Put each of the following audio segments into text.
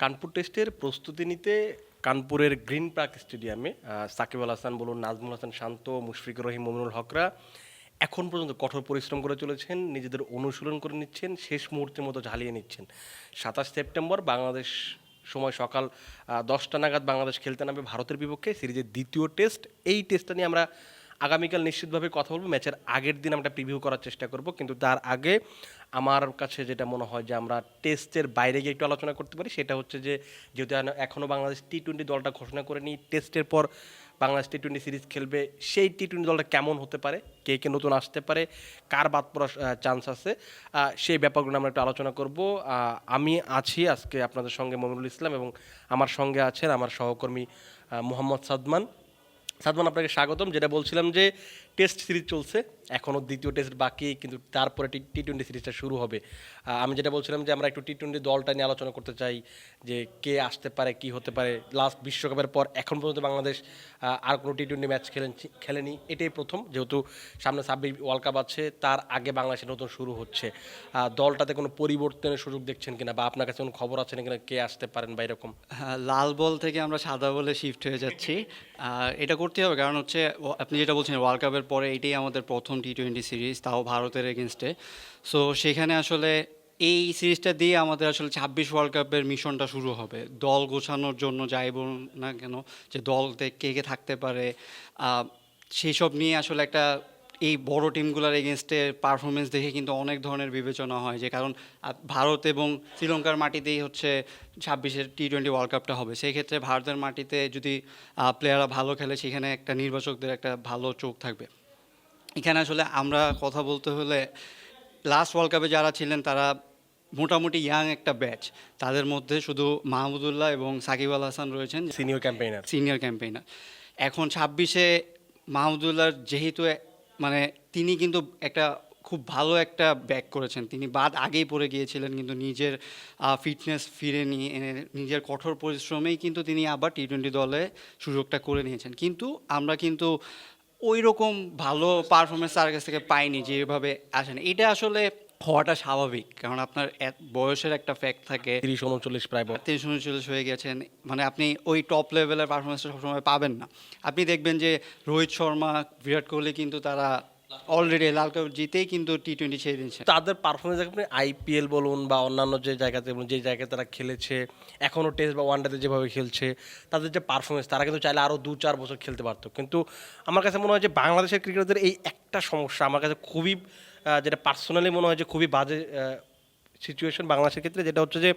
কানপুর টেস্টের প্রস্তুতি নিতে কানপুরের গ্রিন পার্ক স্টেডিয়ামে সাকিব আল হাসান বলুন, নাজমুল হাসান, শান্ত, মুশফিকুর রহিম, মমিনুল হকরা এখন পর্যন্ত কঠোর পরিশ্রম করে চলেছেন, নিজেদের অনুশীলন করে নিচ্ছেন, শেষ মুহূর্তের মতো ঝালিয়ে নিচ্ছেন। সাতাশ সেপ্টেম্বর বাংলাদেশ সময় সকাল দশটা নাগাদ বাংলাদেশ খেলতে নামবে ভারতের বিপক্ষে। সিরিজের দ্বিতীয় টেস্ট, এই টেস্টটা নিয়ে আমরা আগামীকাল নিশ্চিতভাবে কথা বলব, ম্যাচের আগের দিন আমরা প্রিভিউ করার চেষ্টা করব, কিন্তু তার আগে আমার কাছে যেটা মনে হয় যে আমরা টেস্টের বাইরে গিয়ে একটু আলোচনা করতে পারি, সেটা হচ্ছে যে যেহেতু এখনো- এখনও বাংলাদেশ টি টোয়েন্টি দলটা ঘোষণা করে নি টেস্টের পর বাংলাদেশ টি টোয়েন্টি সিরিজ খেলবে, সেই টি টোয়েন্টি দলটা কেমন হতে পারে, কে কে নতুন আসতে পারে, কার বাদ পড়ার চান্স আছে সেই ব্যাপারগুলো আমরা একটু আলোচনা করব। আমি আছি আজকে আপনাদের সঙ্গে মমিনুল ইসলাম এবং আমার সঙ্গে আছেন আমার সহকর্মী মোহাম্মদ সাদমান। সাদমান আপনাকে স্বাগতম। যেটা বলছিলাম যে টেস্ট সিরিজ চলছে এখনও দ্বিতীয় টেস্ট বাকি কিন্তু তারপরে টি টি টোয়েন্টি সিরিজটা শুরু হবে। আমি যেটা বলছিলাম যে আমরা একটু টি টোয়েন্টি দলটা নিয়ে আলোচনা করতে চাই যে কে আসতে পারে কি হতে পারে। লাস্ট বিশ্বকাপের পর এখন পর্যন্ত বাংলাদেশ আর কোনো টি টোয়েন্টি ম্যাচ খেলেন খেলেনি এটাই প্রথম। যেহেতু সামনে ছাব্বিশ ওয়ার্ল্ড কাপ আছে তার আগে বাংলাদেশের নতুন শুরু হচ্ছে। দলটাতে কোনো পরিবর্তনের সুযোগ দেখছেন কিনা বা আপনার কাছে কোনো খবর আছে না কিনা কে আসতে পারেন বা এরকম? হ্যাঁ, লাল বল থেকে আমরা সাদা বলে শিফট হয়ে যাচ্ছি। এটা করতে হবে কারণ হচ্ছে আপনি যেটা বলছেন ওয়ার্ল্ড কাপের পরে এটাই আমাদের প্রথম টি টোয়েন্টি সিরিজ তাও ভারতের এগেনস্টে সো সেখানে আসলে এই সিরিজটা দিয়ে আমাদের আসলে ছাব্বিশ ওয়ার্ল্ড কাপের মিশনটা শুরু হবে। দল গোছানোর জন্য যাই বলুন না কেন? যে দলতে কে কে থাকতে পারে? সেই সব নিয়ে আসলে একটা এই বড় টিমগুলোর এগেনস্টে পারফরমেন্স দেখে কিন্তু অনেক ধরনের বিবেচনা হয় যে কারণ ভারত এবং শ্রীলঙ্কার মাটিতেই হচ্ছে ছাব্বিশের টি টোয়েন্টি ওয়ার্ল্ড কাপটা হবে। সেই ক্ষেত্রে ভারতের মাটিতে যদি প্লেয়াররা ভালো খেলে সেখানে একটা নির্বাচকদের একটা ভালো চোখ থাকবে। এখানে আসলে আমরা কথা বলতে হলে লাস্ট ওয়ার্ল্ড কাপে যারা ছিলেন তারা মোটামুটি ইয়াং একটা ব্যাচ তাদের মধ্যে শুধু মাহমুদুল্লাহ এবং সাকিব আল হাসান রয়েছেন। সিনিয়র ক্যাম্পেইনার সিনিয়র ক্যাম্পেইনার এখন ছাব্বিশে মাহমুদুল্লাহর যেহেতু মানে তিনি কিন্তু একটা খুব ভালো একটা ব্যাক করেছেন। তিনি বাদ আগেই পড়ে গিয়েছিলেন, কিন্তু নিজের ফিটনেস ফিরে নিয়ে এনে, নিজের কঠোর পরিশ্রমেই কিন্তু তিনি আবার টি টোয়েন্টি দলে সুযোগটা করে নিয়েছেন। কিন্তু আমরা কিন্তু ওই রকম ভালো পারফরমেন্স তার কাছ থেকে পাইনি যেভাবে আসেন। এটা আসলে হওয়াটা স্বাভাবিক কারণ আপনার এক বয়সের একটা ফ্যাক্ট থাকে। তিরিশ উনচল্লিশ প্রায় তিরিশ উনচল্লিশ হয়ে গেছেন মানে আপনি ওই টপ লেভেলের পারফরমেন্সটা সবসময় পাবেন না। আপনি দেখবেন যে রোহিত শর্মা বিরাট কোহলি কিন্তু তারা অলরেডি লাল কাপ জিতেই কিন্তু টি টোয়েন্টি ছেড়ে দিয়েছে। তাদের পারফরমেন্স আপনি আইপিএল বলুন বা অন্যান্য যে জায়গাতে বলুন, যে জায়গায় তারা খেলেছে এখনও টেস্ট বা ওয়ানডেতে যেভাবে খেলছে, তাদের যে পারফরমেন্স তারা কিন্তু চাইলে আরও দু চার বছর খেলতে পারতো। কিন্তু আমার কাছে মনে হয় যে বাংলাদেশের ক্রিকেটারদের এই একটা সমস্যা, আমার কাছে খুবই যেটা পার্সোনালি মনে হয় যে খুবই বাজে সিচুয়েশন বাংলাদেশের ক্ষেত্রে, যেটা হচ্ছে যে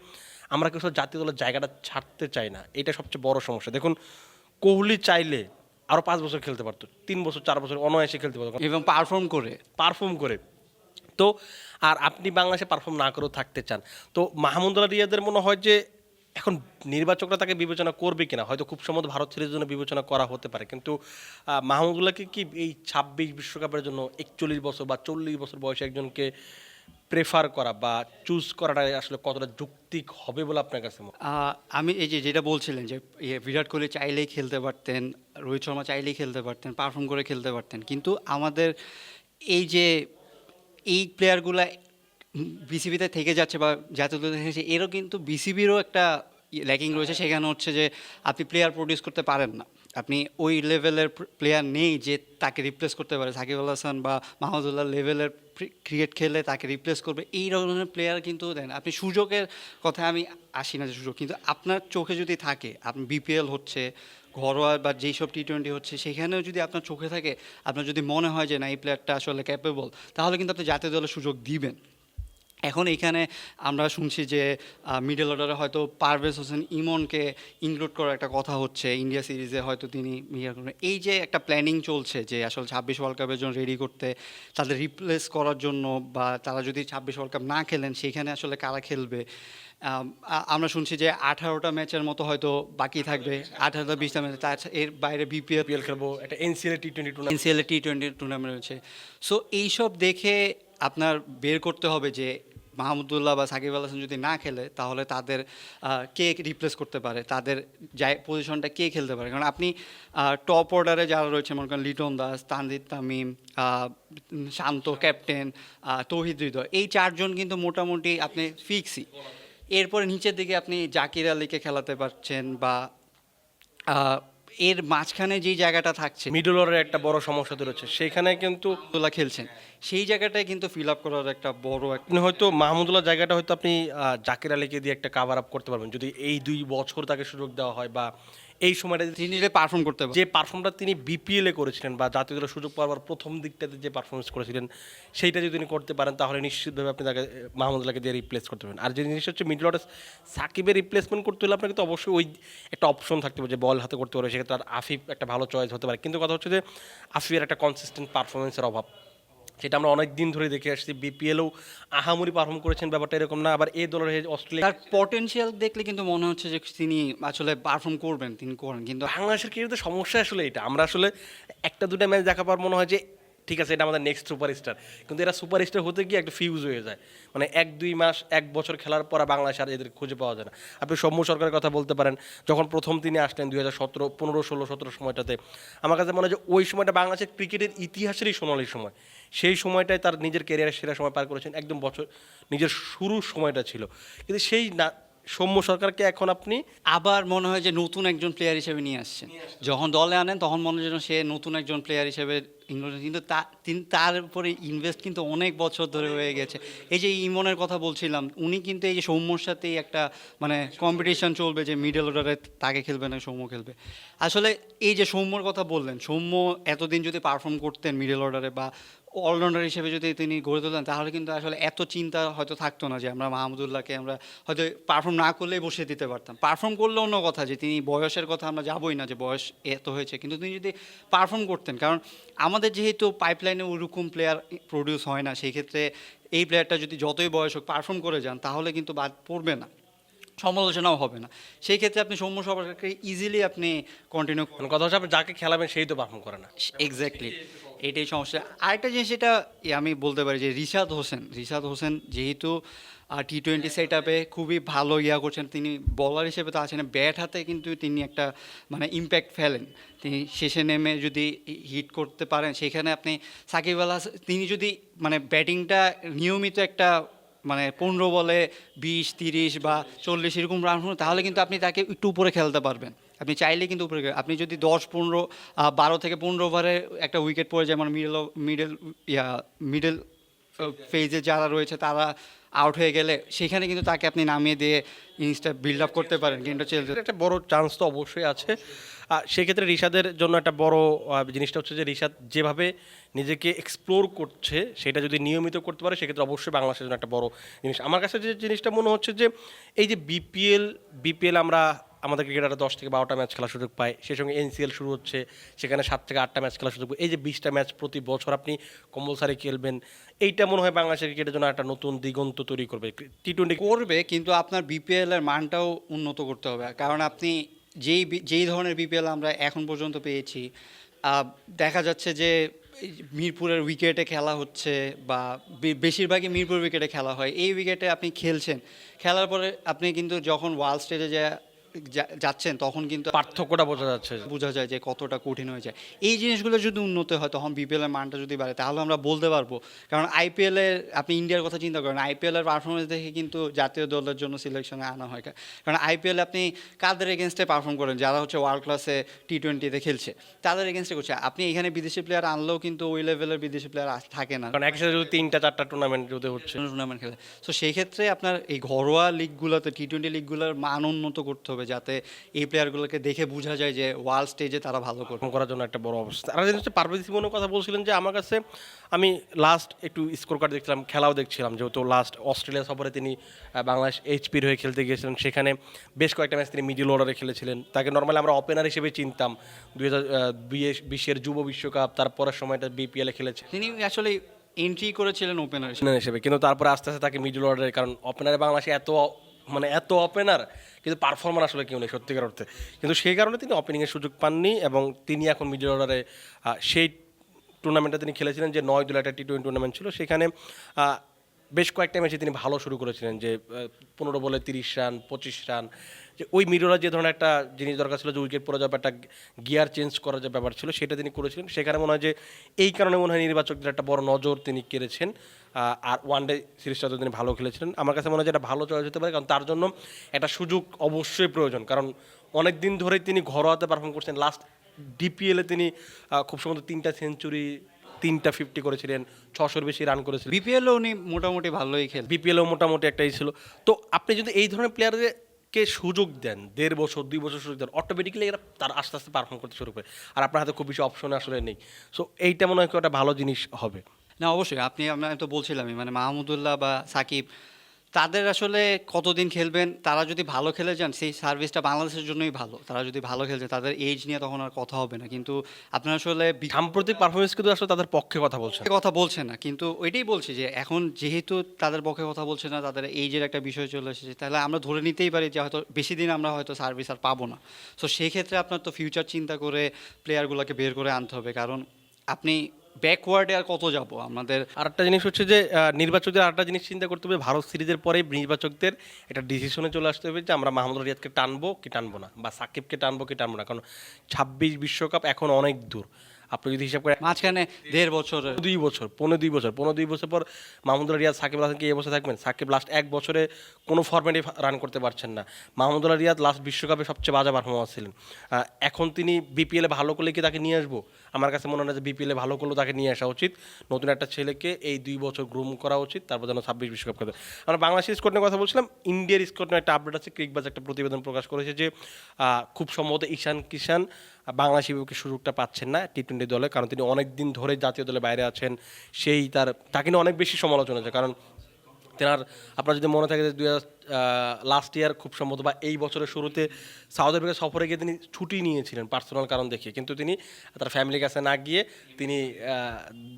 আমরা কিছু জাতীয় দলের জায়গাটা ছাড়তে চাই না। এটা সবচেয়ে বড় সমস্যা। দেখুন, কোহলি চাইলে আরও পাঁচ বছর খেলতে পারতো তিন বছর চার বছর অনায়াসে খেলতে পারতো। এবং পারফর্ম করে। পারফর্ম করে। তো আর আপনি বাংলাদেশে পারফর্ম না করেও থাকতে চান। তো মাহমুদুল্লাহ রিয়াদের মনে হয় যে এখন নির্বাচকরা তাকে বিবেচনা করবে কিনা? হয়তো খুব সম্ভবত ভারত সিরিজের জন্য বিবেচনা করা হতে পারে। কিন্তু মাহমুদুল্লাহকে কি এই ছাব্বিশ বিশ্বকাপের জন্য একচল্লিশ বছর বা চল্লিশ বছর বয়সে একজনকে প্রেফার করা বা চুজ করাটা আসলে কতটা যুক্তিক হবে বলে আপনার কাছে আমি এই যে যেটা বলছিলেন যে ইয়ে বিরাট কোহলি চাইলেই খেলতে পারতেন, রোহিত শর্মা চাইলেই খেলতে পারতেন পারফর্ম করে খেলতে পারতেন। কিন্তু আমাদের এই যে, এই প্লেয়ারগুলা বিসিবিতে থেকে যাচ্ছে বা জাতীয় দলে থেকে এরও কিন্তু বিসিবিরও একটা ল্যাকিং রয়েছে। সেখানে হচ্ছে যে, আপনি প্লেয়ার প্রডিউস করতে পারেন না। আপনি ওই লেভেলের প্লেয়ার নেই যে, তাকে রিপ্লেস করতে পারে। সাকিব আল হাসান বা মাহমুদুল্লাহ লেভেলের ক্রিকেট খেলে তাকে রিপ্লেস করবে। এই ধরনের প্লেয়ার কিন্তু দেন আপনি সুযোগের কথা আমি আসি না যে সুযোগ, কিন্তু আপনার চোখে যদি থাকে, আপনি বিপিএল হচ্ছে, ঘরোয়া বা যেই সব টি টোয়েন্টি হচ্ছে, সেখানেও যদি আপনার চোখে থাকে, আপনার যদি মনে হয় যে না, এই প্লেয়ারটা আসলে ক্যাপেবল তাহলে কিন্তু আপনি জাতীয় দলের সুযোগ দিবেন। এখন এইখানে আমরা শুনছি যে মিডল অর্ডারে হয়তো পারভেজ হোসেন ইমনকে ইনক্লুড করার একটা কথা হচ্ছে। ইন্ডিয়া সিরিজে হয়তো তিনি ইয়ে এই যে একটা প্ল্যানিং চলছে যে, আসলে ছাব্বিশ ওয়ার্ল্ড কাপের জন্য রেডি করতে, তাদের রিপ্লেস করার জন্য বা তারা যদি ছাব্বিশ ওয়ার্ল্ড কাপ না খেলেন সেইখানে আসলে কারা খেলবে? আমরা শুনছি যে আঠারোটা ম্যাচের মতো হয়তো বাকি থাকবে। আঠারোটা বিশটা ম্যাচ তার এর বাইরে বিপিএল খেলব একটা NCL T twenty tournament NCL T twenty tournament রয়েছে। সো এইসব দেখে আপনার বের করতে হবে যে মাহমুদুল্লাহ বা সাকিব আল হাসান যদি না খেলে তাহলে তাদের কে রিপ্লেস করতে পারে? তাদের যাই পজিশনটা কে খেলতে পারে? কারণ আপনি টপ অর্ডারে যারা রয়েছে মনে করেন লিটন দাস তানজিদ তামিম শান্ত ক্যাপ্টেন তৌহিদ হৃদয় এই চারজন কিন্তু মোটামুটি আপনি ফিক্সই এরপরে নিচের দিকে আপনি জাকির আলীকে খেলাতে পারছেন বা এর মাঝখানে যে জায়গাটা থাকছে মিডল অর্ডারের একটা বড় সমস্যা রয়েছে সেখানে কিন্তু তোলা খেলছেন। সেই জায়গাটায় কিন্তু ফিল আপ করার একটা বড় একটা আপনি হয়তো মাহমুদুল্লাহ জায়গাটা হয়তো আপনি জাকির আলীকে দিয়ে একটা কাভার আপ করতে পারবেন। যদি এই দুই বছর তাকে সুযোগ দেওয়া হয় বা এই সময়টা তিনি যে পারফর্ম করতে যে পারফর্মটা তিনি বিপিএলে করেছিলেন বা জাতীয় দলের সুযোগ পাওয়ার প্রথম দিকটাতে যে পারফরমেন্স করেছিলেন সেইটা যদি তিনি করতে পারেন তাহলে নিশ্চিতভাবে আপনি তাকে মাহমুদুল্লাহকে দিয়ে রিপ্লেস করতে পারেন আর যে জিনিসটা হচ্ছে মিডল অর্ডার সাকিবের রিপ্লেসমেন্ট করতে হলে আপনাকে তো অবশ্যই ওই একটা অপশন থাকতে হবে যে বল হাতে করতে পারে সেক্ষেত্রে আর আফিফ একটা ভালো চয়েস হতে পারে। কিন্তু কথা হচ্ছে যে আফিফের একটা কনসিস্টেন্ট পারফরমেন্সের অভাব। সেটা আমরা অনেক দিন ধরে দেখে আসছি। বিপিএলও আহামরি পারফর্ম করেছেন ব্যাপারটা এরকম না। আবার এই দলের অস্ট্রেলিয়া তার পটেনশিয়াল দেখলে কিন্তু মনে হচ্ছে যে তিনি আসলে পারফর্ম করবেন তিনি করেন। কিন্তু বাংলাদেশের ক্রিকেটের সমস্যা আসলে এটা। আমরা আসলে একটা দুটা ম্যাচ দেখা পর মনে হয় যে ঠিক আছে, এটা আমাদের নেক্সট সুপারস্টার কিন্তু এরা সুপারস্টার হতে গিয়ে একটা ফিউজ হয়ে যায়। মানে এক, দুই মাস, এক বছর খেলার পর বাংলাদেশ আর এদের খুঁজে পাওয়া যায় না। আপনি সৌম্য সরকারের কথা বলতে পারেন, যখন প্রথম তিনি আসলেন দুই হাজার সতেরো, পনেরো, ষোলো, সতেরো সময়টাতে, আমার কাছে মনে হয় যে ওই সময়টা বাংলাদেশের ক্রিকেটের ইতিহাসেরই সোনালি সময়। সেই সময়টায় তার নিজের ক্যারিয়ারের সেরা সময় পার করেছেন, একদম বছর, নিজের শুরুর সময়টা ছিল। কিন্তু সেই না সৌম্য সরকারকে এখন আপনি আবার মনে হয় যে নতুন একজন প্লেয়ার হিসেবে নিয়ে আসছেন। যখন দলে আনেন তখন মনে হয় যেন সে নতুন একজন প্লেয়ার হিসেবে ইংল্যান্ডে কিন্তু তিনি তার উপরে ইনভেস্ট কিন্তু অনেক বছর ধরে হয়ে গেছে। এই যে ইমনের কথা বলছিলাম উনি কিন্তু এই যে সৌম্যর সাথেই একটা মানে কম্পিটিশন চলবে যে মিডল অর্ডারে তাকে খেলবে না সৌম্য খেলবে। আসলে এই যে সৌম্যর কথা বললেন সৌম্য এতদিন যদি পারফর্ম করতেন মিডল অর্ডারে বা অলরাউন্ডার হিসেবে যদি তিনি গড়ে তুলতেন তাহলে কিন্তু আসলে এত চিন্তা হয়তো থাকতো না যে আমরা মাহমুদুল্লাহকে আমরা হয়তো পারফর্ম না করলেই বসিয়ে দিতে পারতাম। পারফর্ম করলে অন্য কথা যে তিনি বয়সের কথা আমরা যাবোই না যে বয়স এত হয়েছে। কিন্তু তিনি যদি পারফর্ম করতেন, কারণ আমাদের যেহেতু পাইপলাইনে ওরকম প্লেয়ার প্রডিউস হয় না, সেই ক্ষেত্রে এই প্লেয়ারটা যদি যতই বয়স হোক পারফর্ম করে যান, তাহলে কিন্তু বাদ পড়বে না। সমালোচনাও হবে না। সেই ক্ষেত্রে আপনি সৌম্য সরকারকে ইজিলি আপনি কন্টিনিউ কথা হচ্ছে আপনি যাকে খেলাবেন সেই তো পারফর্ম করে না। এক্স্যাক্টলি এটাই সমস্যা। আরেকটা জিনিস এটা আমি বলতে পারি যে রিশাদ হোসেন রিশাদ হোসেন যেহেতু টি টোয়েন্টি সেট আপে খুবই ভালো ইয়া করছেন তিনি বলার হিসেবে তো আছেন ব্যাট হাতে কিন্তু তিনি একটা মানে ইম্প্যাক্ট ফেলেন। তিনি শেষে নেমে যদি হিট করতে পারেন সেখানে আপনি সাকিব আল হাসান তিনি যদি মানে ব্যাটিংটা নিয়মিত একটা মানে পনেরো বলে বিশ, তিরিশ বা চল্লিশ এরকম রান হন তাহলে কিন্তু আপনি তাকে একটু উপরে খেলতে পারবেন। আপনি চাইলে কিন্তু উপরে আপনি যদি দশ, পনেরো বারো থেকে পনেরো ওভারে একটা উইকেট পড়ে যায় মানে মিডল মিডল ইয়া মিডল ফেজে যারা রয়েছে, তারা আউট হয়ে গেলে সেখানে কিন্তু তাকে আপনি নামিয়ে দিয়ে ইনিংসটা বিল্ড আপ করতে পারেন চলতে একটা বড় চান্স তো অবশ্যই আছে। আর সেক্ষেত্রে রিশাদের জন্য একটা বড় জিনিসটা হচ্ছে যে রিশাদ যেভাবে নিজেকে এক্সপ্লোর করছে, সেটা যদি নিয়মিত করতে পারে, সেক্ষেত্রে অবশ্যই বাংলাদেশের জন্য একটা বড় জিনিস। আমার কাছে যে জিনিসটা মনে হচ্ছে যে, এই যে বিপিএল বিপিএল আমরা আমাদের ক্রিকেটাররা দশ থেকে বারোটা ম্যাচ খেলার সুযোগ পায়। সেই সঙ্গে এনসিএল শুরু হচ্ছে, সেখানে সাত থেকে আটটা ম্যাচ খেলার সুযোগ। এই যে বিশটা ম্যাচ প্রতি বছর আপনি কম্পালসারি খেলবেন, এইটা মনে হয় বাংলাদেশের ক্রিকেটের জন্য একটা নতুন দিগন্ত তৈরি করবে। টি টোয়েন্টি করবে, কিন্তু আপনার বিপিএল এর মানটাও উন্নত করতে হবে। কারণ আপনি যেই যেই ধরনের বিপিএল আমরা এখন পর্যন্ত পেয়েছি দেখা যাচ্ছে যে মিরপুরের উইকেটে খেলা হচ্ছে বা বেশিরভাগই মিরপুর উইকেটে খেলা হয়। এই উইকেটে আপনি খেলছেন, খেলার পরে আপনি কিন্তু যখন ওয়ার্ল্ড স্টেজে যা- যাচ্ছেন তখন কিন্তু পার্থক্যটা বোঝা যাচ্ছে। বোঝা যায় যে কতটা কঠিন হয়ে যায়। এই জিনিসগুলো যদি উন্নত হয় তখন বিপিএল এর মানটা যদি বাড়ে তাহলে আমরা বলতে পারব। কারণ আইপিএল এর আপনি ইন্ডিয়ার কথা চিন্তা করেন আইপিএল এর পারফরমেন্স দেখে কিন্তু জাতীয় দলের জন্য সিলেকশনে আনা হয়। কারণ আইপিএল আপনি কাদের এগেনস্টে পারফর্ম করেন? যারা হচ্ছে ওয়ার্ল্ড ক্লাসে টি টোয়েন্টিতে খেলছে তাদের এগেনস্টে করছে। আপনি এখানে বিদেশি প্লেয়ার আনলেও কিন্তু ওই লেভেলের বিদেশি প্লেয়ার থাকে না। কারণ একসাথে যদি তিনটা চারটা টুর্নামেন্ট যদি হচ্ছে টুর্নামেন্ট খেলে। তো সেই ক্ষেত্রে আপনার এই ঘরোয়া লিগগুলোতে টি টোয়েন্টি লিগগুলোর মান উন্নত করতে হবে। যাতে এই প্লেয়ারগুলোকে দেখে বোঝা যায় যে ওয়ার্ল্ড স্টেজে তারা ভালো করবে। করার জন্য একটা বড় অবস্থা। আর হচ্ছে পারভেজ ইমনের কথা বলছিলেন যে আমার কাছে আমি লাস্ট একটু স্কোর কার্ড দেখছিলাম খেলাও দেখছিলাম যেহেতু লাস্ট অস্ট্রেলিয়া সফরে তিনি বাংলাদেশ এইচপির হয়ে খেলতে গিয়েছিলেন। সেখানে বেশ কয়েকটা ম্যাচ তিনি মিডিল অর্ডারে খেলেছিলেন। তাকে নর্মালি আমরা ওপেনার হিসেবে চিনতাম। দুই হাজার বিশের যুব বিশ্বকাপ তারপরের সময়টা বিপিএলে খেলেছে তিনি আসলে এন্ট্রি করেছিলেন ওপেনার ওপেনার হিসেবে। কিন্তু তারপরে আস্তে আস্তে তাকে মিডল অর্ডারে কারণ ওপেনারে বাংলাদেশে এত মানে এত ওপেনার কিন্তু পারফর্মার আসলে কেউ নেই সত্যিকার অর্থে। কিন্তু সেই কারণে তিনি ওপেনিংয়ের সুযোগ পাননি এবং তিনি এখন মিডল অর্ডারে সেই টুর্নামেন্টে তিনি খেলেছিলেন যে নয় জুলাই একটা টি টোয়েন্টি টুর্নামেন্ট ছিল। সেখানে বেশ কয়েকটা ম্যাচে তিনি ভালো শুরু করেছিলেন যে পনেরো বলে তিরিশ রান, পঁচিশ রান যে ওই মিডলে যে ধরনের একটা জিনিস দরকার ছিল যে উইকেট পড়ে যাবে একটা গিয়ার চেঞ্জ করার যে ব্যাপার ছিল সেটা তিনি করেছিলেন। সেখানে মনে হয় যে এই কারণে মনে হয় নির্বাচকদের একটা বড় নজর তিনি কেড়েছেন। আর ওয়ান ডে সিরিজটা তো তিনি ভালো খেলেছিলেন। আমার কাছে মনে হয় যে এটা ভালো চয়েস হতে পারে কারণ তার জন্য একটা সুযোগ অবশ্যই প্রয়োজন। কারণ অনেক দিন ধরেই তিনি ঘরোয়াতে পারফর্ম করছেন। লাস্ট ডিপিএলে তিনি খুব সম্ভবত তিনটা সেঞ্চুরি তিনটা ফিফটি করেছিলেন ছশোর বেশি রান করেছিলেন। বিপিএলও উনি মোটামুটি ভালোই খেল বিপিএলও মোটামুটি একটাই ছিল। তো আপনি যদি এই ধরনের প্লেয়ারকে সুযোগ দেন, দেড় বছর, দুই বছর সুযোগ দেন অটোমেটিক্যালি এরা তার আস্তে আস্তে পারফর্ম করতে শুরু করে। আর আপনার হাতে খুব বেশি অপশন আসলে নেই। সো এইটা মনে হয় কি একটা ভালো জিনিস হবে। না, অবশ্যই। আপনি, আমি তো বলছিলাম মানে মাহমুদুল্লাহ বা সাকিব তাদের আসলে কতদিন খেলবেন তারা যদি ভালো খেলে যান সেই সার্ভিসটা বাংলাদেশের জন্যই ভালো। তারা যদি ভালো খেলছে তাদের এজ নিয়ে তখন আর কথা হবে না। কিন্তু আপনার আসলে সাম্প্রতিক পারফরমেন্স কিন্তু আসলে তাদের পক্ষে কথা বলছেন কথা বলছে না। কিন্তু ওইটাই বলছি যে এখন যেহেতু তাদের পক্ষে কথা বলছে না তাদের এইজের একটা বিষয় চলে এসেছে তাহলে আমরা ধরে নিতেই পারি যে হয়তো বেশি দিন আমরা হয়তো সার্ভিস আর পাবো না। সো সেই ক্ষেত্রে আপনার তো ফিউচার চিন্তা করে প্লেয়ারগুলোকে বের করে আনতে হবে। কারণ আপনি ব্যাকওয়ার্ডে আর কত যাব? আমাদের আরেকটা জিনিস হচ্ছে যে নির্বাচকদের আরেকটা জিনিস চিন্তা করতে হবে, ভারত সিরিজের পরে নির্বাচকদের একটা ডিসিশনে চলে আসতে হবে যে, আমরা মাহমুদুল রিয়াদকে টানবো কি টানবো না, বা সাকিবকে টানবো কি টানবো না, কারণ ছাব্বিশ বিশ্বকাপ এখন অনেক দূর। আপনি যদি হিসাব করে মাঝখানে দেড় বছর। দুই বছর পনেরো দুই বছর পনেরো দুই বছর পর মাহমুদুল্লাহ রিয়াদ সাকিব হাসান কি এই বছর থাকবেন। সাকিব লাস্ট এক বছরে কোনো ফর্মেটে রান করতে পারছেন না। মাহমুদুল্লাহ রিয়াদ লাস্ট বিশ্বকাপে সবচেয়ে বাজে পারফরমেন্স ছিলেন। এখন তিনি বিপিএলে ভালো করলে কি তাকে নিয়ে আসব? আমার কাছে মনে হয় যে বিপিএলে ভালো করলেও তাকে নিয়ে আসা উচিত। নতুন একটা ছেলেকে এই দুই বছর গ্রুম করা উচিত তারপর যেন ছাব্বিশ বিশ্বকাপ খেলে। আমরা বাংলাদেশের স্কোর নিয়ে কথা বলছিলাম ইন্ডিয়ার স্কোর নিয়ে একটা আপডেট আছে ক্রিকবাজ একটা প্রতিবেদন প্রকাশ করেছে যে খুব সম্ভবত ঈশান কিষান বাংলাদেশ বিপক্ষে সুযোগটা পাচ্ছেন না টি টোয়েন্টি দলে, কারণ তিনি অনেক দিন ধরে জাতীয় দলে বাইরে আছেন, সেই তার, তাকে নিয়ে অনেক বেশি সমালোচনা আছে। কারণ তেনার, আপনার যদি মনে থাকে যে দু হাজার লাস্ট ইয়ার খুব সম্ভবত বা এই বছরের শুরুতে সাউথ আফ্রিকা সফরে গিয়ে তিনি ছুটি নিয়েছিলেন পার্সোনাল কারণ দেখিয়ে। কিন্তু তিনি তার ফ্যামিলির কাছে না গিয়ে তিনি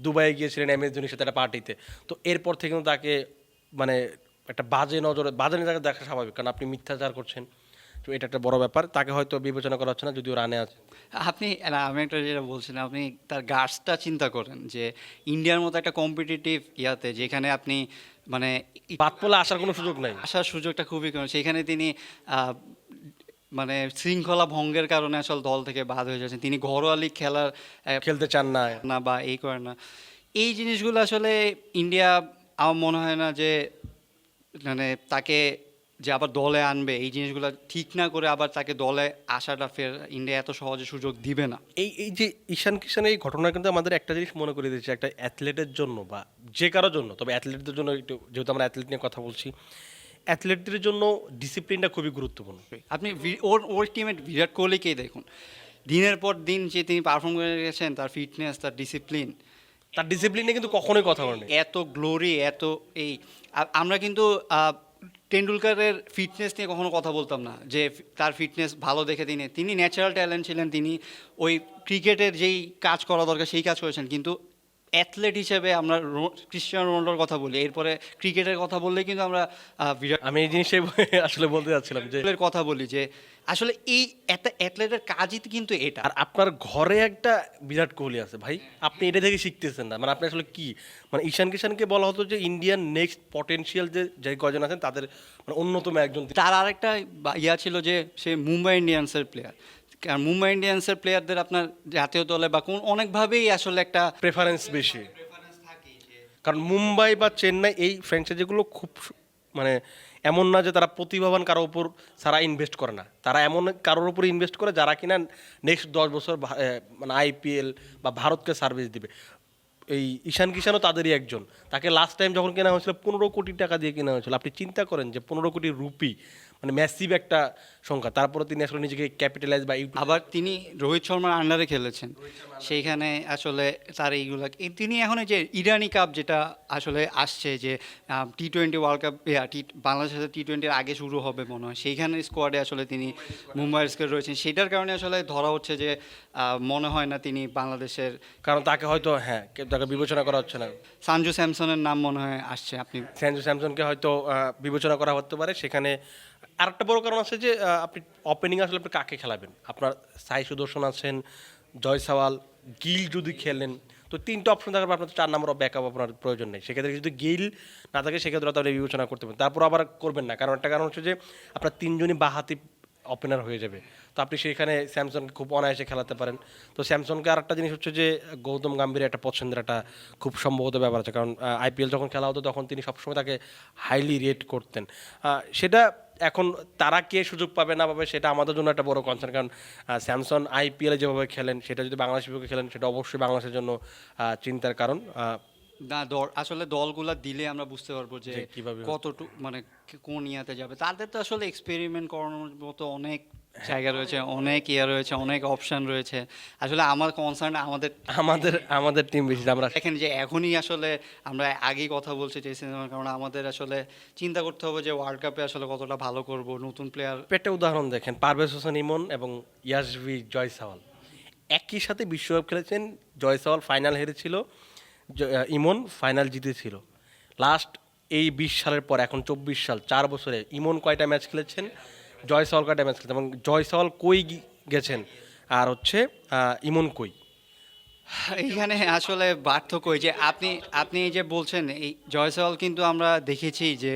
দুবাইয়ে গিয়েছিলেন এম এস ধোনির সাথে একটা পার্টিতে তো এরপর থেকে তাকে মানে একটা বাজে নজরে বাজে নজরে দেখা স্বাভাবিক, কারণ আপনি মিথ্যাচার করছেন। তো এটা একটা বড় ব্যাপার। তাকে হয়তো বিবেচনা করা হচ্ছে না যদিও রানে আছে। আপনি না আমি একটা যেটা বলছিলাম আপনি তার গার্ডসটা চিন্তা করেন যে ইন্ডিয়ার মতো একটা কম্পিটিটিভ ইয়াতে যেখানে আপনি মানে বাদ পড়লে আসার কোনো সুযোগ নাই। আসার সুযোগটা খুবই কম। সেখানে তিনি মানে শৃঙ্খলা ভঙ্গের কারণে আসলে দল থেকে বাদ হয়ে যাচ্ছেন। তিনি ঘরোয়া লিগ খেলার খেলতে চান না। না বা এই করেন না। এই জিনিসগুলো আসলে ইন্ডিয়া আমার মনে হয় না যে মানে তাকে যে আবার দলে আনবে এই জিনিসগুলো ঠিক না করে আবার তাকে দলে আসাটা ফের ইন্ডিয়া এত সহজে সুযোগ দিবে না। এই এই যে ঈশান কিষান এই ঘটনা কিন্তু আমাদের একটা জিনিস মনে করে দিচ্ছে একটা অ্যাথলেটের জন্য বা যে কারোর জন্য। তবে অ্যাথলেটদের জন্য একটু যেহেতু আমরা অ্যাথলেট নিয়ে কথা বলছি অ্যাথলেটদের জন্য ডিসিপ্লিনটা খুবই গুরুত্বপূর্ণ। আপনি ওর ওর টিমে বিরাট কোহলিকেই দেখুন? দিনের পর দিন যে তিনি পারফর্ম করে গেছেন তার ফিটনেস তার ডিসিপ্লিন তার ডিসিপ্লিনে কিন্তু কখনোই কথা বলেনি। এত গ্লোরি এত এই আমরা কিন্তু টেন্ডুলকারের ফিটনেস নিয়ে কখনো কথা বলতাম না। যে তার ফিটনেস ভালো দেখে তিনি তিনি ন্যাচারাল ট্যালেন্ট ছিলেন, তিনি ওই ক্রিকেটের যেই কাজ করা দরকার, সেই কাজ করেছেন। কিন্তু অ্যাথলেট হিসেবে আমরা ক্রিশ্চিয়ানো রোনাল্ডোর কথা বলি। এরপরে ক্রিকেটের কথা বললে কিন্তু আমরা বিরাট আমি এই জিনিসটাই আসলে বলতে যাচ্ছিলাম যে কথা বলি যে আসলে এই একটা অ্যাথলেটের কাজই কিন্তু এটা। আর আপনার ঘরে একটা বিরাট কোহলি আছে ভাই। আপনি এটা থেকে শিখতেছেন না। মানে আপনি আসলে কি? মানে ঈশান কিষানকে বলা হতো যে ইন্ডিয়ান নেক্সট পটেনশিয়াল যে যে কজন আছেন তাদের মানে অন্যতম একজন। তার আরেকটা ইয়া ছিল যে সে মুম্বাই ইন্ডিয়ান্সের প্লেয়ার কারণ মুম্বাই ইন্ডিয়ান্সের প্লেয়ারদের আপনার জাতীয় দলে বা কোন অনেকভাবেই আসলে একটা প্রেফারেন্স বেশি। কারণ মুম্বাই বা চেন্নাই এই ফ্র্যাঞ্চাইজিগুলো খুব মানে এমন না যে তারা প্রতিভাবান কারোর উপর সারা ইনভেস্ট করে না। তারা এমন কারোর উপর ইনভেস্ট করে যারা কিনা নেক্সট দশ বছর মানে আইপিএল বা ভারতকে সার্ভিস দিবে। এই ঈশান কিষানও তাদেরই একজন। তাকে লাস্ট টাইম যখন কেনা হয়েছিল পনেরো কোটি টাকা দিয়ে কেনা হয়েছিল। আপনি চিন্তা করেন যে পনেরো কোটি রুপি মানে ম্যাসিভ একটা সংখ্যা। তারপরে তিনি আসলে নিজেকে ক্যাপিটালাইজ বা আবার তিনি রোহিত শর্মার আন্ডারে খেলেছেন। সেইখানে আসলে তার এইগুলা এই তিনি এখন যে ইরানি কাপ যেটা আসলে আসছে যে টি টোয়েন্টি ওয়ার্ল্ড কাপ টি বাংলাদেশের টি টোয়েন্টির আগে শুরু হবে মনে হয়। সেইখানে স্কোয়াডে আসলে তিনি মুম্বাইয়ের স্কোয়াড রয়েছেন। সেটার কারণে আসলে ধরা হচ্ছে যে মনে হয় না তিনি বাংলাদেশের কারণ তাকে হয়তো হ্যাঁ কেউ তাকে বিবেচনা করা হচ্ছে না। সানজু স্যামসনের নাম মনে হয় আসছে। আপনি স্যানজু স্যামসনকে হয়তো বিবেচনা করা হতে পারে। সেখানে আরেকটা বড় কারণ আছে যে আপনি ওপেনিং আসলে আপনি কাকে খেলাবেন? আপনার সাই সুদর্শন আছেন, জয় সাওয়াল, গিল যদি খেলেন, তো তিনটা অপশন পর আপনার চার নম্বর ব্যাকআপ আপনার প্রয়োজন নেই। সেক্ষেত্রে যদি গিল না থাকে, সেক্ষেত্রে আপনি বিবেচনা করতে পারেন। তারপর আবার করবেন না। কারণ একটা কারণ হচ্ছে যে, আপনার তিনজনই বাহাতি ওপেনার হয়ে যাবে। তো আপনি সেখানে স্যামসনকে খুব অনায়াসে খেলাতে পারেন। তো স্যামসনকে আর একটা জিনিস হচ্ছে যে, গৌতম গাম্ভীর একটা পছন্দের একটা খুব সম্ভবত ব্যাপার আছে। কারণ আইপিএল যখন খেলা হতো, তখন তিনি সবসময় তাকে হাইলি রেট করতেন। সেটা এখন তারা কে সুযোগ পাবে না পাবে সেটা আমাদের জন্য একটা বড় কনসার্ন কারণ স্যামসন আইপিএলে যেভাবে খেলেন সেটা যদি বাংলাদেশের বিপক্ষে খেলেন সেটা অবশ্যই বাংলাদেশের জন্য চিন্তার কারণ। না দল- আসলে দলগুলো দিলে আমরা বুঝতে পারব যে যে কতটুকু মানে কোন ইয়াতে যাবে। তাদের তো আসলে এক্সপেরিমেন্ট করানোর মতো অনেক জায়গা রয়েছে অনেক ইয়ে রয়েছে অনেক অপশন রয়েছে। আসলে আমার কনসার্ন আমাদের আমাদের আমাদের টিম বেশি আমরা দেখেন যে এখনই আসলে আমরা আগেই কথা বলছি চেয়েছি কারণ আমাদের আসলে চিন্তা করতে হবে যে ওয়ার্ল্ড কাপে আসলে কতটা ভালো করব নতুন প্লেয়ার পেটে উদাহরণ দেখেন পারভেজ হোসেন ইমন এবং ইয়াসভি জয়সাওয়াল। একই সাথে বিশ্বকাপ খেলেছেন জয়সাওয়াল ফাইনাল হেরেছিল ইমন ফাইনাল জিতেছিল। লাস্ট এই বিশ সালের পর এখন চব্বিশ সাল চার বছরে ইমন কয়টা ম্যাচ খেলেছেন? জয়সাওয়াল কয়টা ম্যাচ খেলেছেন এবং জয়সাওয়াল কই গেছেন? আর হচ্ছে ইমন কই? এইখানে আসলে পার্থক্য যে আপনি আপনি এই যে বলছেন এই জয়সওয়াল কিন্তু আমরা দেখেছি যে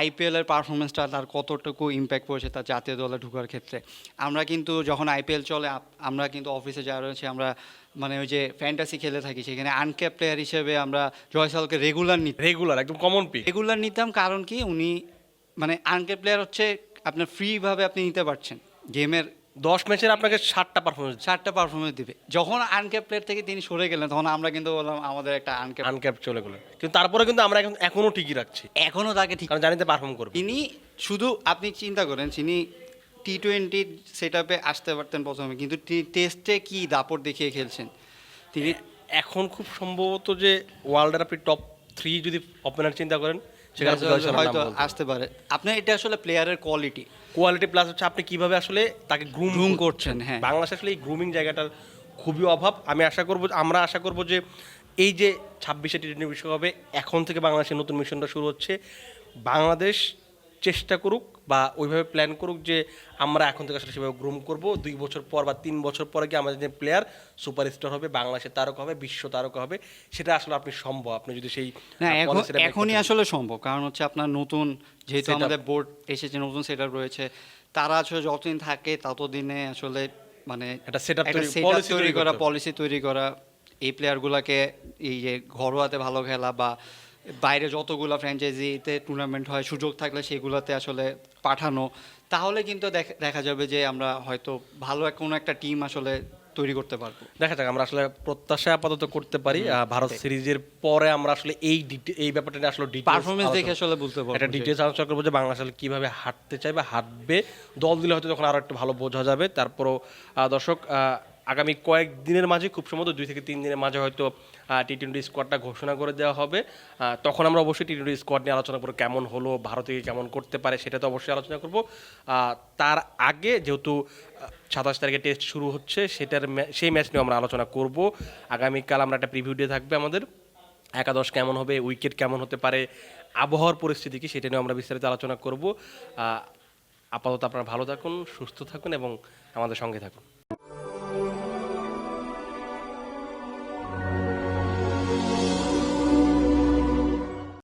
আইপিএলের পারফরমেন্সটা তার কতটুকু ইম্প্যাক্ট পড়েছে তার জাতীয় দলে ঢোকার ক্ষেত্রে। আমরা কিন্তু যখন আইপিএল চলে আমরা কিন্তু অফিসে যারা রয়েছে আমরা মানে ওই যে ফ্যান্টাসি খেলে থাকি সেখানে আনক্যাপ প্লেয়ার হিসেবে আমরা জয়সওয়ালকে রেগুলার নিতাম। রেগুলার একদম কমন পিক রেগুলার নিতাম কারণ কি উনি মানে আনক্যাপ প্লেয়ার হচ্ছে আপনার ফ্রিভাবে আপনি নিতে পারছেন। গেমের দশ ম্যাচের আপনাকে ষাটটা পারফরমেন্স চারটা পারফরমেন্স দিবে। যখন আনক্যাপ প্লেয়ার থেকে তিনি সরে গেলেন তখন আমরা কিন্তু বললাম আমাদের একটা আনক্যাপ আনক্যাপ চলে গেলো। কিন্তু তারপরে কিন্তু আমরা এখন এখনও ঠিকই রাখছি। এখনও তাকে ঠিক কারণ জানিতে পারফর্ম করবে। তিনি শুধু আপনি চিন্তা করেন তিনি টি টোয়েন্টি সেট আপে আসতে পারতেন প্রথমে কিন্তু টেস্টে কি দাপট দেখিয়ে খেলছেন? তিনি এখন খুব সম্ভবত যে ওয়ার্ল্ডের আপনি টপ থ্রি যদি ওপেনার চিন্তা করেন সেখানে হয়তো আসতে পারে। আপনার এটা আসলে প্লেয়ারের কোয়ালিটি কোয়ালিটি প্লাস হচ্ছে আপনি কীভাবে আসলে তাকে গ্রুম করছেন, হ্যাঁ। বাংলাদেশে আসলে এই গ্রুমিং জায়গাটার খুবই অভাব। আমি আশা করব আমরা আশা করব যে এই যে ছাব্বিশে টি টোয়েন্টি বিশ্বকাপে এখন থেকে বাংলাদেশের নতুন মিশনটা শুরু হচ্ছে। বাংলাদেশ চেষ্টা করুক বা ওইভাবে প্ল্যান করুক যে আমরা এখন থেকে আসলে সেভাবে গ্রুম করব। দুই বছর পর বা তিন বছর পরে গিয়ে আমাদের যে প্লেয়ার সুপারস্টার হবে বাংলাদেশের তারকা হবে বিশ্ব তারকা হবে সেটা আসলে আপনি সম্ভব। আপনি যদি সেই এখনই আসলে সম্ভব। কারণ হচ্ছে আপনার নতুন যেহেতু আমাদের বোর্ড এসেছে নতুন সেটআপ রয়েছে তারা আসলে যতদিন থাকে ততদিনে আসলে মানে একটা সেট তৈরি করা পলিসি তৈরি করা এই প্লেয়ারগুলোকে এই যে ঘরোয়াতে ভালো খেলা বা বাইরে যতগুলো ফ্র্যাঞ্চাইজিতে টুর্নামেন্ট হয় সুযোগ থাকলে সেগুলোতে আসলে পাঠানো। তাহলে কিন্তু দেখ- দেখা যাবে যে আমরা হয়তো ভালো কোনো একটা টিম আসলে তৈরি করতে পারব। দেখা যাক আমরা আসলে প্রত্যাশা আপাতত করতে পারি। ভারত সিরিজের পরে আমরা আসলে এই এই ব্যাপারটা নিয়ে আসলে পারফরমেন্স দেখে আসলে বলতে পারব একটা ডিটেলস আলোচনা করব যে বাংলাদেশ আসলে কীভাবে হাঁটতে চাই বা হাঁটবে। দল দিলে হয়তো তখন আরও একটু ভালো বোঝা যাবে। তারপরও দর্শক আগামী কয়েক দিনের মাঝে, খুব সম্ভবত দুই থেকে তিন দিনের মাঝে হয়তো টি টোয়েন্টি স্কোয়াডটা ঘোষণা করে দেওয়া হবে। তখন আমরা অবশ্যই টি টোয়েন্টি স্কোয়াড নিয়ে আলোচনা করব, কেমন হলো, ভারতে কেমন করতে পারে, সেটা তো অবশ্যই আলোচনা করব। তার আগে যেহেতু সাতাশ তারিখে টেস্ট শুরু হচ্ছে, সেটার সেই ম্যাচ নিয়ে আমরা আলোচনা করব। আগামীকাল আমরা একটা প্রিভিউ ডে থাকবে আমাদের। একাদশ কেমন হবে উইকেট কেমন হতে পারে, আবহাওয়ার পরিস্থিতি কি, সেটা নিয়ে আমরা বিস্তারিত আলোচনা করব। আপাতত আপনারা ভালো থাকুন, সুস্থ থাকুন এবং আমাদের সঙ্গে থাকুন।